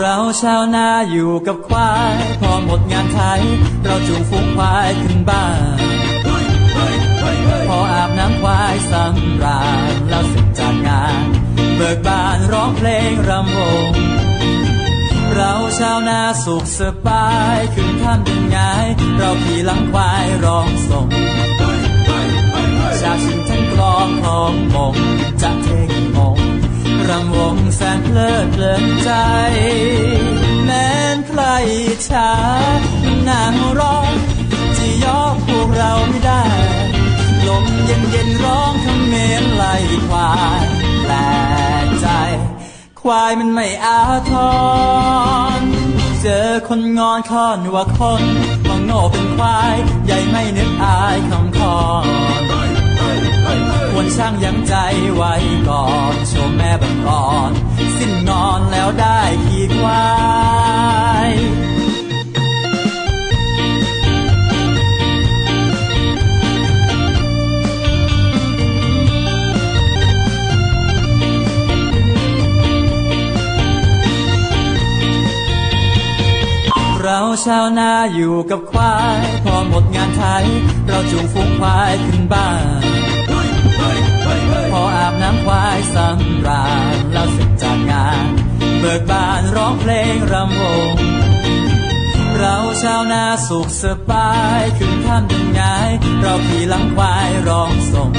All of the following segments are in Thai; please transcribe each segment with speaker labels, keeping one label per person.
Speaker 1: เราชาวนาอยู่กับควาย พอหมดงานไถเราจูงฝูงควายขึ้นบ้านพออาบน้ำควายสำราญแล้วเสร็จจากงาน เบิกบานร้องเพลงรำวง เราชาวนาสุขสบายขึ้นข้ามดึงงายเราขี่หลังควายร้องส่งชาชิงทั้งกลองของมงจะเท รำวงแสนเพลิดเพลินใจ แม้นใครชานางร้องที่ยอพวกเราไม่ได้ ลมเย็นเย็นร้องคำเมนไล่ควายแปลกใจ ควายมันไม่อาทร เจอคนงอนคอนว่าคนมองโง่เป็นควายใหญ่ไม่ ชาวนาอยู่กับควาย พอหมดงานไถเราจูงฝูงควายขึ้นบ้าน พออาบน้ำควายสำราญแล้วเสร็จจากงาน เบิกบานร้องเพลงรำวง เราชาวนาสุขสบายขึ้นข้ามดึงงาย เราขี่หลังควายร้องส่ง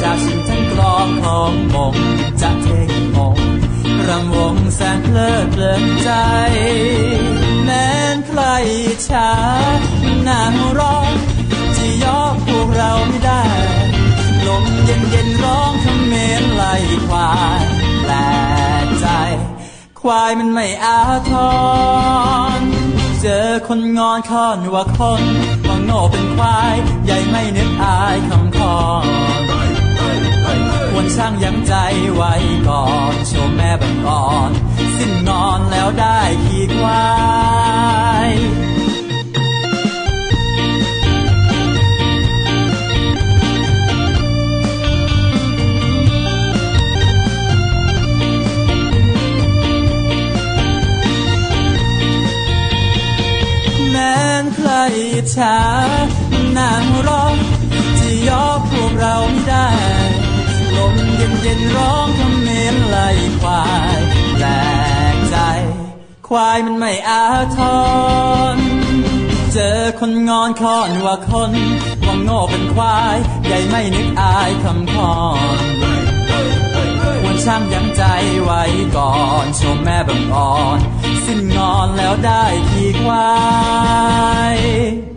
Speaker 1: ชาวชิงทั้งกลองของมงจะเท่งมงรำวง แสนเพลิดเพลินใจ แม้นใครชานางร้องที่ยอพวกเราไม่ได้ ลมเย็นเย็นร้องคำเมนไล่ควายแปลกใจ ควายมันไม่อาทรเจอคนงอนคอนว่าคนว่าโง่เป็นควาย ใหญ่ไม่นึกอายคำคอนควร ช่างยังใจไว้ก่อนโชว์แม่บังอ่อนสิ้นงอนแล้วได้ขี่ควายแม้นใครชานาง ควายมันไม่อาทร เจอคนงอนคอนว่าคนว่าโง่เป็นควายใหญ่ไม่นึกอายคำคอนควรช่างยังใจไว้ก่อนชมแม่บังอ่อน สิ้นงอนแล้วได้ขี่ควาย